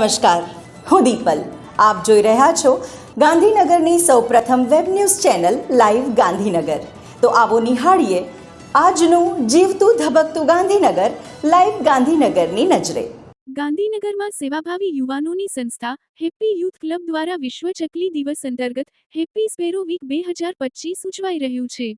નમસ્કાર, હું દીપલ. આપ જોઈ રહ્યા છો ગાંધીનગરની સૌપ્રથમ web news channel live Gandhinagar. તો આવો નિહાળીએ આજનું જીવતું ધબકતું ગાંધીનગર, લાઈવ ગાંધીનગરની નજરે. ગાંધીનગરમાં સેવાભાવી યુવાનોની સંસ્થા હેપ્પી યુથ ક્લબ દ્વારા વિશ્વ ચકલી દિવસ અંતર્ગત હેપ્પી સ્પેરો વીક બે હજાર પચીસ ઉજવાઈ રહ્યું છે.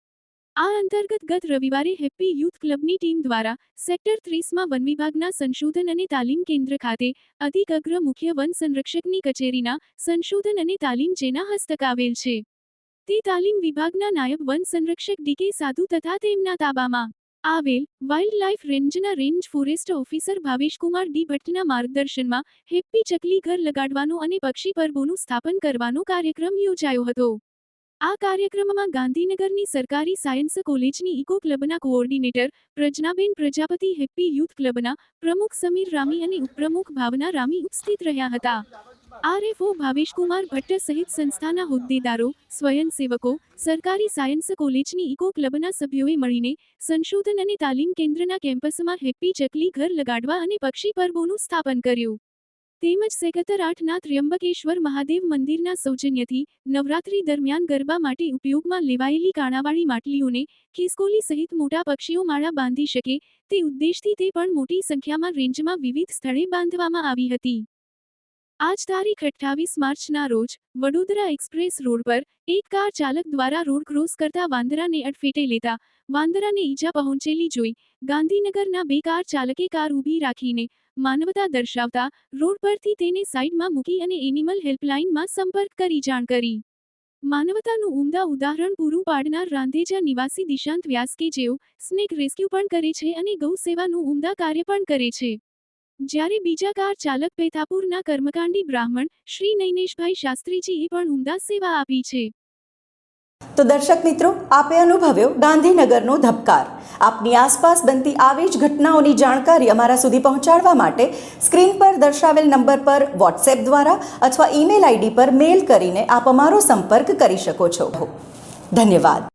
આ અંતર્ગત ગત રવિવારે હેપ્પી યુથ ક્લબની ટીમ દ્વારા સેક્ટર ત્રીસમાં વન વિભાગના સંશોધન અને તાલીમ કેન્દ્ર ખાતે અધિક અગ્ર મુખ્ય વન સંરક્ષકની કચેરીના સંશોધન અને તાલીમ જેના હસ્તક આવેલ છે. તે તાલીમ વિભાગના નાયબ વન સંરક્ષક ડીકે સાધુ તથા તેમના તાબામાં આવેલ વાઇલ્ડ લાઇફ રેન્જના range forest officer Bhaveshkumar D ભટ્ટના માર્ગદર્શનમાં હેપ્પી ચકલી ઘર લગાડવાનો અને પક્ષી પરબોનું સ્થાપન કરવાનો કાર્યક્રમ યોજાયો હતો. આ કાર્યક્રમમાં ગાંધીનગરની સરકારી સાયન્સ કોલેજની eco ક્લબના coordinator, Pragnaben Prajapati, happy youth ક્લબના પ્રમુખ સમીર રામી અને ઉપપ્રમુખ ભાવના રામી ઉપસ્થિત રહ્યા હતા. આરએફઓ ભાવેશકુમાર ભટ્ટ સહિત સંસ્થાના હોદ્દેદારો, સ્વયંસેવકો, સરકારી સાયન્સ કોલેજની ઇકો ક્લબના સભ્યોએ મળીને સંશોધન અને તાલીમ કેન્દ્રના કેમ્પસમાં હેપ્પી ચકલી ઘર લગાડવા અને પક્ષી પર્વોનું સ્થાપન કર્યું. તેમજ સેકતર આઠના ત્ર્યંબકેશ્વર મહાદેવ મંદિરના સૌજન્યથી નવરાત્રી દરમિયાન ગરબા માટે ઉપયોગમાં લેવાયેલી કાણાવાળી માટલીઓને ખિસકોલી સહિત મોટા પક્ષીઓ માળા બાંધી શકે તે ઉદ્દેશથી તે પણ મોટી સંખ્યામાં રેન્જમાં વિવિધ સ્થળે બાંધવામાં આવી હતી. આજ તારીખ અઠ્ઠાવીસ માર્ચના રોજ, વડોદરા એક્સપ્રેસ રોડ પર, એક કાર ચાલક દ્વારા રોડ ક્રોસ કરતા વાંદરાને અડફેટે લેતા, વાંદરાને ઈજા પહોંચેલી જોઈ, ગાંધીનગરના બે કાર ચાલકે કાર ઊભી રાખીને, માનવતા દર્શાવતા, રોડ પરથી તેને સાઈડમાં મૂકી અને એનિમલ હેલ્પલાઇનમાં સંપર્ક કરી જાણ કરી. માનવતાનું ઉમદા ઉદાહરણ પૂરું પાડનાર રાંધેજા નિવાસી દિશાંત વ્યાસ કે જેઓ, સ્નેક રેસ્ક્યુ પણ કરે છે અને ગૌ સેવાનું ઉમદા કાર્ય પણ કરે છે. જ્યારે બીજા કાર ચાલક પેથાપુરના કર્મકાંડી બ્રાહ્મણ શ્રી નૈનેશભાઈ શાસ્ત્રીજીએ પણ ઉમદા સેવા આપી છે. તો દર્શક મિત્રો, આપે અનુભવ્યો ગાંધીનગરનો ધબકાર. આપની આસપાસ બનતી આવી જ ઘટનાઓની જાણકારી અમારા સુધી પહોંચાડવા માટે સ્ક્રીન પર દર્શાવેલ નંબર પર વોટ્સએપ દ્વારા અથવા ઈમેલ આઈડી પર મેલ કરીને આપ અમારો સંપર્ક કરી શકો છો. ધન્યવાદ.